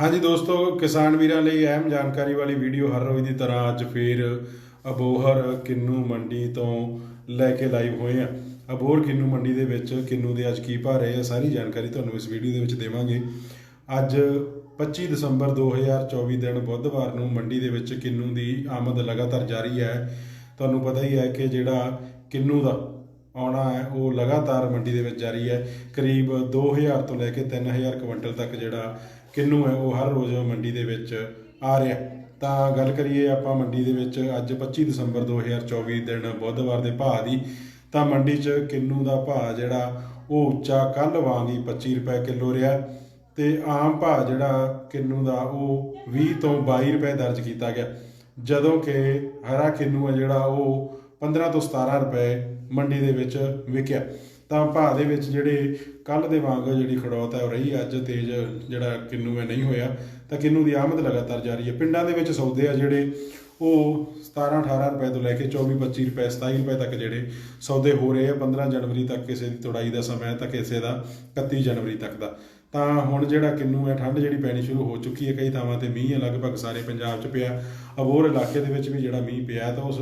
ਹਾਂਜੀ ਦੋਸਤੋ, ਕਿਸਾਨ ਵੀਰਾਂ ਲਈ ਅਹਿਮ ਜਾਣਕਾਰੀ ਵਾਲੀ ਵੀਡੀਓ ਹਰ ਰੋਜ਼ ਦੀ ਤਰ੍ਹਾਂ ਅੱਜ ਫੇਰ ਅਬੋਹਰ ਕਿੰਨੂ ਮੰਡੀ ਤੋਂ ਲੈ ਕੇ ਲਾਈਵ ਹੋਏ ਆ। ਅਬੋਹਰ ਕਿੰਨੂ ਮੰਡੀ ਦੇ ਵਿੱਚ ਕਿੰਨੂ ਦੇ ਅੱਜ ਕੀ ਭਾਅ ਰਹੇ ਆ, ਸਾਰੀ ਜਾਣਕਾਰੀ ਤੁਹਾਨੂੰ ਇਸ ਵੀਡੀਓ ਦੇ ਵਿੱਚ ਦੇਵਾਂਗੇ। ਅੱਜ 25 ਦਸੰਬਰ 2024 ਦਿਨ ਬੁੱਧਵਾਰ ਨੂੰ ਮੰਡੀ ਦੇ ਵਿੱਚ ਕਿੰਨੂ ਦੀ ਆਮਦ ਲਗਾਤਾਰ ਜਾਰੀ ਹੈ। ਤੁਹਾਨੂੰ ਪਤਾ ਹੀ ਹੈ ਕਿ ਜਿਹੜਾ ਕਿੰਨੂ ਦਾ ਆਉਣਾ ਹੈ, ਉਹ ਲਗਾਤਾਰ ਮੰਡੀ ਦੇ ਵਿੱਚ ਜਾਰੀ ਹੈ। ਕਰੀਬ 2000 ਤੋਂ ਲੈ ਕੇ 3000 ਕੁਇੰਟਲ ਤੱਕ ਜਿਹੜਾ ਕਿੰਨੂ ਹੈ, ਉਹ ਹਰ ਰੋਜ਼ ਮੰਡੀ ਦੇ ਵਿੱਚ ਆ ਰਿਹਾ ਤਾਂ ਗੱਲ ਕਰੀਏ ਆਪਾਂ ਮੰਡੀ ਦੇ ਵਿੱਚ ਅੱਜ 25 ਦਸੰਬਰ 2024 ਦਿਨ ਬੁੱਧਵਾਰ ਦੇ ਭਾਅ ਦੀ, ਤਾਂ ਮੰਡੀ 'ਚ ਕਿੰਨੂ ਦਾ ਭਾਅ ਜਿਹੜਾ ਉਹ ਉੱਚਾ ਕੱਲ ਵਾਂਗ ਹੀ 25 ਰੁਪਏ ਕਿਲੋ ਰਿਹਾ ਤੇ ਆਮ ਭਾਅ ਜਿਹੜਾ ਕਿੰਨੂ ਦਾ, ਉਹ 20 ਤੋਂ 22 ਰੁਪਏ ਦਰਜ ਕੀਤਾ ਗਿਆ। ਜਦੋਂ ਕਿ ਹਰਾ ਕਿੰਨੂ ਹੈ ਜਿਹੜਾ, ਉਹ 15 ਤੋਂ 17 ਰੁਪਏ ਮੰਡੀ ਦੇ ਵਿੱਚ ਵਿਕਿਆ। ਤਾਂ ਭਾਅ ਦੇ ਵਿੱਚ ਜਿਹੜੇ ਕੱਲ ਦੇ ਵਾਂਗ ਜਿਹੜੀ ਖੜੌਤ ਹੈ ਉਹ ਰਹੀ, ਅੱਜ ਤੇਜ਼ ਜਿਹੜਾ ਕਿੰਨੂ ਹੈ ਨਹੀਂ ਹੋਇਆ, ਤਾਂ ਕਿੰਨੂ ਦੀ ਆਮਦ ਲਗਾਤਾਰ ਜਾਰੀ ਹੈ। ਪਿੰਡਾਂ ਦੇ ਵਿੱਚ ਸੌਦੇ ਆ ਜਿਹੜੇ, ਉਹ 17 18 ਰੁਪਏ ਤੋਂ ਲੈ ਕੇ 24 25 ਰੁਪਏ 27 ਰੁਪਏ ਤੱਕ ਜਿਹੜੇ ਸੌਦੇ ਹੋ ਰਹੇ ਆ 15 ਜਨਵਰੀ ਤੱਕ ਕਿਸੇ ਦੀ ਤੋੜਾਈ ਦਾ ਸਮਾਂ ਹੈ ਤਾਂ ਕਿਸੇ ਦਾ 31 ਜਨਵਰੀ ਤੱਕ ਦਾ। ਤਾਂ ਹੁਣ ਜਿਹੜਾ ਕਿੰਨੂ ਹੈ ਠੰਡ ਜਿਹੜੀ ਪੈਣੀ ਸ਼ੁਰੂ ਹੋ ਚੁੱਕੀ ਹੈ, ਕਈ ਥਾਵਾਂ ਤੇ ਮੀਂਹ ਹੈ, ਲਗਭਗ ਸਾਰੇ ਪੰਜਾਬ 'ਚ ਪਿਆ। ਅਬੋਰ ਇਲਾਕੇ ਦੇ ਵਿੱਚ ਵੀ ਜਿਹੜਾ ਮੀਂਹ ਪਿਆ, ਤਾਂ ਉਸ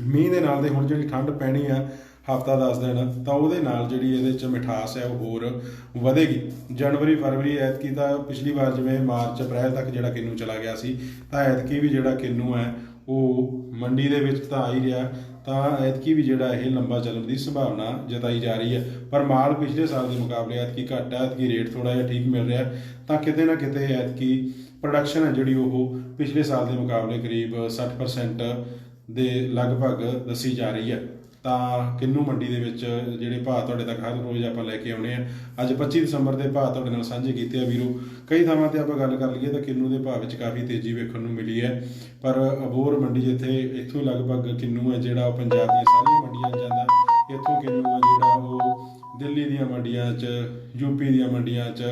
ਮੀਂਹ ਦੇ ਨਾਲ ਦੇ ਹੁਣ ਜਿਹੜੀ ਠੰਡ ਪੈਣੀ ਆ ਹਫਤਾ 10 ਦਿਨ, ਤਾਂ ਉਹਦੇ ਨਾਲ ਜਿਹੜੀ ਇਹਦੇ ਚ ਮਿਠਾਸ ਹੈ ਉਹ ਹੋਰ ਵਧੇਗੀ। ਜਨਵਰੀ, ਫਰਵਰੀ ਐਤਕੀ ਤਾਂ ਪਿਛਲੀ ਵਾਰ ਜਿਵੇਂ ਮਾਰਚ, ਅਪ੍ਰੈਲ ਤੱਕ ਜਿਹੜਾ ਕਿੰਨੂ ਚਲਾ ਗਿਆ ਸੀ, ਤਾਂ ਐਤਕੀ ਵੀ ਜਿਹੜਾ ਕਿੰਨੂ ਹੈ, ਉਹ ਮੰਡੀ ਦੇ ਵਿੱਚ ਤਾਂ ਆ ਹੀ ਰਿਹਾ। ਤਾਂ ਐਤਕੀ ਵੀ ਜਿਹੜਾ ਇਹ ਲੰਬਾ ਚੱਲਣ ਦੀ ਸੰਭਾਵਨਾ ਜਤਾਈ ਜਾ ਰਹੀ ਹੈ। ਪਰ ਮਾਲ ਪਿਛਲੇ ਸਾਲ ਦੇ ਮੁਕਾਬਲੇ ਐਤਕੀ ਘੱਟ ਹੈ, ਐਤਕੀ ਰੇਟ ਥੋੜਾ ਜਿਹਾ ਠੀਕ ਮਿਲ ਰਿਹਾ ਤਾਂ ਕਿਤੇ ਨਾ ਕਿਤੇ ਐਤਕੀ ਪ੍ਰੋਡਕਸ਼ਨ ਹੈ ਜਿਹੜੀ ਉਹ ਪਿਛਲੇ ਸਾਲ ਦੇ ਮੁਕਾਬਲੇ ਕਰੀਬ 60% ਦੇ ਲਗਭਗ ਦੱਸੀ ਜਾ ਰਹੀ ਹੈ। ਤਾਂ ਕਿੰਨੂ ਮੰਡੀ ਦੇ ਵਿੱਚ ਜਿਹੜੇ ਭਾਅ ਤੁਹਾਡੇ ਤੱਕ ਹਰ ਰੋਜ਼ ਆਪਾਂ ਲੈ ਕੇ ਆਉਣੇ ਆ ਅੱਜ 25 ਦਸੰਬਰ ਦੇ ਭਾਅ ਤੁਹਾਡੇ ਨਾਲ ਸਾਂਝੇ ਕੀਤੇ ਆ ਵੀਰੋ। ਕਈ ਥਾਵਾਂ ਤੇ ਆਪਾਂ ਗੱਲ ਕਰ ਲਈਏ ਤਾਂ ਕਿੰਨੂ ਦੇ ਭਾਅ ਵਿੱਚ ਕਾਫੀ ਤੇਜ਼ੀ ਵੇਖਣ ਨੂੰ ਮਿਲੀ ਹੈ। ਪਰ ਅਬੋਰ ਮੰਡੀ ਜਿੱਥੇ ਇੱਥੋਂ ਲਗਭਗ ਕਿੰਨੂ ਹੈ ਜਿਹੜਾ ਉਹ ਪੰਜਾਬ ਦੀਆਂ ਸਾਰੀਆਂ ਮੰਡੀਆਂ ਜਾਂਦਾ, ਇੱਥੋਂ ਕਿੰਨੂ ਹੈ ਜਿਹੜਾ ਉਹ ਦਿੱਲੀ ਦੀਆਂ ਮੰਡੀਆਂ 'ਚ ਯੂਪੀ ਦੀਆਂ ਮੰਡੀਆਂ 'ਚ,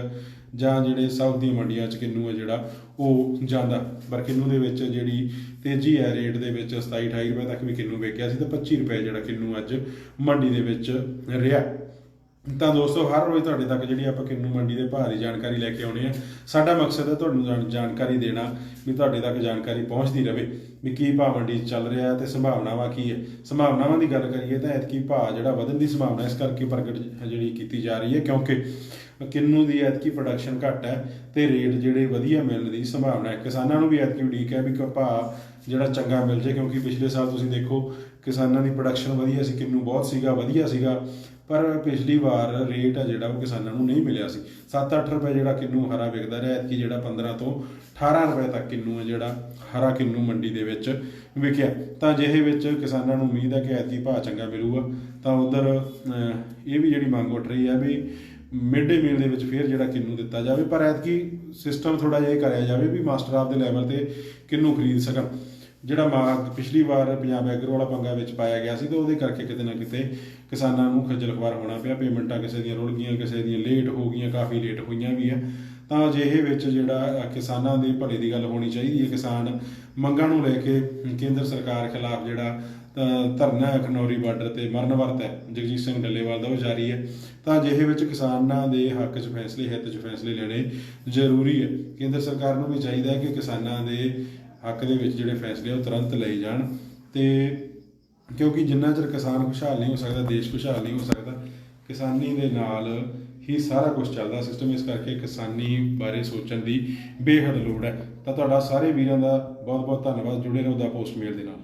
ਜਾਂ ਜਿਹੜੇ ਸਾਊਥ ਦੀਆਂ ਮੰਡੀਆਂ 'ਚ ਕਿੰਨੂ ਹੈ ਜਿਹੜਾ, ਉਹ ਜਾਂਦਾ। ਪਰ ਕਿੰਨੂ ਦੇ ਵਿੱਚ ਜਿਹੜੀ ਤੇਜ਼ੀ ਹੈ ਰੇਟ ਦੇ ਵਿੱਚ 27 28 ਰੁਪਏ ਤੱਕ ਵੀ ਕਿੰਨੂ ਵੇਚਿਆ ਸੀ ਤੇ 25 ਰੁਪਏ ਜਿਹੜਾ ਕਿੰਨੂ ਅੱਜ ਮੰਡੀ ਦੇ ਵਿੱਚ ਰਿਹਾ। ਤਾਂ ਦੋਸਤੋ, ਹਰ ਰੋਜ਼ ਤੁਹਾਡੇ ਤੱਕ ਜਿਹੜੀ ਆਪਾਂ ਕਿੰਨੂ ਮੰਡੀ ਦੇ ਭਾਅ ਦੀ ਜਾਣਕਾਰੀ ਲੈ ਕੇ ਆਉਣੇ ਆ। ਸਾਡਾ ਮਕਸਦ ਹੈ ਤੁਹਾਨੂੰ ਜਾਣ- ਜਾਣਕਾਰੀ ਦੇਣਾ ਵੀ ਤੁਹਾਡੇ ਤੱਕ ਜਾਣਕਾਰੀ ਪਹੁੰਚਦੀ ਰਹੇ ਵੀ ਕੀ ਭਾਅ ਮੰਡੀ ਚੱਲ ਰਿਹਾ ਤੇ ਸੰਭਾਵਨਾਵਾਂ ਕੀ ਹੈ। ਸੰਭਾਵਨਾਵਾਂ ਦੀ ਗੱਲ ਕਰੀਏ ਤਾਂ ਐਤਕੀ ਭਾਅ ਜਿਹੜਾ ਵਧਣ ਦੀ ਸੰਭਾਵਨਾ ਇਸ ਕਰਕੇ ਪ੍ਰਗਟ ਜਿਹੜੀ ਕੀਤੀ ਜਾ ਰਹੀ ਹੈ ਕਿਉਂਕਿ ਕਿੰਨੂ ਦੀ ਐਤਕੀ ਪ੍ਰੋਡਕਸ਼ਨ ਘੱਟ ਹੈ ਤੇ ਰੇਟ ਜਿਹੜੇ ਵਧੀਆ ਮਿਲਣ ਦੀ ਸੰਭਾਵਨਾ ਹੈ। ਕਿਸਾਨਾਂ ਨੂੰ ਵੀ ਐਤਕੀ ਉਡੀਕ ਹੈ ਵੀ ਭਾਅ ਜਿਹੜਾ ਚੰਗਾ ਮਿਲ ਜੇ ਕਿਉਂਕਿ ਪਿਛਲੇ ਸਾਲ ਤੁਸੀਂ ਦੇਖੋ ਕਿਸਾਨਾਂ ਦੀ ਪ੍ਰੋਡਕਸ਼ਨ ਵਧੀਆ ਸੀ, ਕਿੰਨੂ ਬਹੁਤ ਸੀਗਾ, ਵਧੀਆ ਸੀਗਾ। ਪਰ ਪਿਛਲੀ ਵਾਰ ਰੇਟ ਆ ਜਿਹੜਾ ਉਹ ਕਿਸਾਨਾਂ ਨੂੰ ਨਹੀਂ ਮਿਲਿਆ ਸੀ। 7-8 ਰੁਪਏ ਜਿਹੜਾ ਕਿੰਨੂ ਹਰਾ ਵਿਕਦਾ ਰਿਹਾ, ਐਤਕੀ ਜਿਹੜਾ 15 ਤੋਂ 18 ਰੁਪਏ ਤੱਕ ਕਿੰਨੂ ਹੈ ਜਿਹੜਾ ਹਰਾ ਕਿੰਨੂ ਮੰਡੀ ਦੇ ਵਿੱਚ ਵਿਕਿਆ। ਤਾਂ ਜਿਹੇ ਵਿੱਚ ਕਿਸਾਨਾਂ ਨੂੰ ਉਮੀਦ ਹੈ ਕਿ ਐਤਕੀ ਭਾਅ ਚੰਗਾ ਮਿਲੂਗਾ। ਤਾਂ ਉਧਰ ਇਹ ਵੀ ਜਿਹੜੀ ਮੰਗ ਉੱਠ ਰਹੀ ਹੈ ਵੀ ਮਿਡ ਡੇ ਮੀਲ ਦੇ ਵਿੱਚ ਫਿਰ ਜਿਹੜਾ ਕਿੰਨੂ ਦਿੱਤਾ ਜਾਵੇ, ਪਰ ਐਤਕੀ ਸਿਸਟਮ ਥੋੜਾ ਜਿਹਾ ਇਹ ਕਰਿਆ ਜਾਵੇ ਵੀ ਮਾਸਟਰ ਆਪ ਦੇ ਲੈਵਲ ਤੇ ਕਿੰਨੂ ਖਰੀਦ ਸਕਣ। ਜਿਹੜਾ ਮਾ ਪਿਛਲੀ ਵਾਰ ਪੰਜਾਬ ਐਗਰੋ ਵਾਲਾ ਪੰਗਾ ਵਿੱਚ ਪਾਇਆ ਗਿਆ ਸੀ, ਤਾਂ ਉਹਦੇ ਕਰਕੇ ਕਿਤੇ ਨਾ ਕਿਤੇ ਕਿਸਾਨਾਂ ਨੂੰ ਖੱਜਲ ਖਵਾਰ ਹੋਣਾ ਪਿਆ, ਪੇਮੈਂਟਾਂ ਕਿਸੇ ਦੀਆਂ ਰੁੜ ਗਈਆਂ, ਕਿਸੇ ਦੀਆਂ ਲੇਟ ਹੋ ਗਈਆਂ, ਕਾਫੀ ਲੇਟ ਹੋਈਆਂ ਵੀ ਆ। ਤਾਂ ਅਜਿਹੇ ਵਿੱਚ ਜਿਹੜਾ ਕਿਸਾਨਾਂ ਦੇ ਭਲੇ ਦੀ ਗੱਲ ਹੋਣੀ ਚਾਹੀਦੀ ਹੈ। ਕਿਸਾਨ ਮੰਗਾਂ ਨੂੰ ਲੈ ਕੇ ਕੇਂਦਰ ਸਰਕਾਰ ਖਿਲਾਫ ਜਿਹੜਾ ਧਰਨਾ ਖਨੌਰੀ ਬਾਰਡਰ ਤੇ ਮਰਨ ਵਰਤ ਹੈ, ਜਗਜੀਤ ਸਿੰਘ ਡੱਲੇਵਾਲ ਦਾ ਉਹ ਜਾਰੀ ਹੈ। ਤਾਂ ਅਜਿਹੇ ਵਿੱਚ ਕਿਸਾਨਾਂ ਦੇ ਹੱਕ 'ਚ ਫੈਸਲੇ, ਹਿੱਤ 'ਚ ਫੈਸਲੇ ਲੈਣੇ ਜ਼ਰੂਰੀ ਹੈ। ਕੇਂਦਰ ਸਰਕਾਰ ਨੂੰ ਵੀ ਚਾਹੀਦਾ ਹੈ ਕਿ ਕਿਸਾਨਾਂ ਦੇ ਹੱਕ ਦੇ ਵਿੱਚ ਜਿਹੜੇ ਫੈਸਲੇ ਆ ਉਹ ਤੁਰੰਤ ਲਏ ਜਾਣ ਤੇ ਕਿਉਂਕਿ ਜਿੰਨਾ ਚਿਰ ਕਿਸਾਨ ਖੁਸ਼ਹਾਲ ਨਹੀਂ ਹੋ ਸਕਦਾ, ਦੇਸ਼ ਖੁਸ਼ਹਾਲ ਨਹੀਂ ਹੋ ਸਕਦਾ, ਕਿਸਾਨੀ ਦੇ ਨਾਲ ਹੀ ਸਾਰਾ ਕੁਝ ਚੱਲਦਾ ਸਿਸਟਮ ਇਸ ਕਰਕੇ ਕਿਸਾਨੀ ਬਾਰੇ ਸੋਚਣ ਦੀ ਬੇਹੱਦ ਲੋੜ ਹੈ। ਤਾਂ ਤੁਹਾਡਾ ਸਾਰੇ ਵੀਰਾਂ ਦਾ ਬਹੁਤ ਬਹੁਤ ਧੰਨਵਾਦ। ਜੁੜੇ ਰਹੋ ਦਾ ਪੋਸਟ ਮੇਲ ਦੇ ਨਾਲ।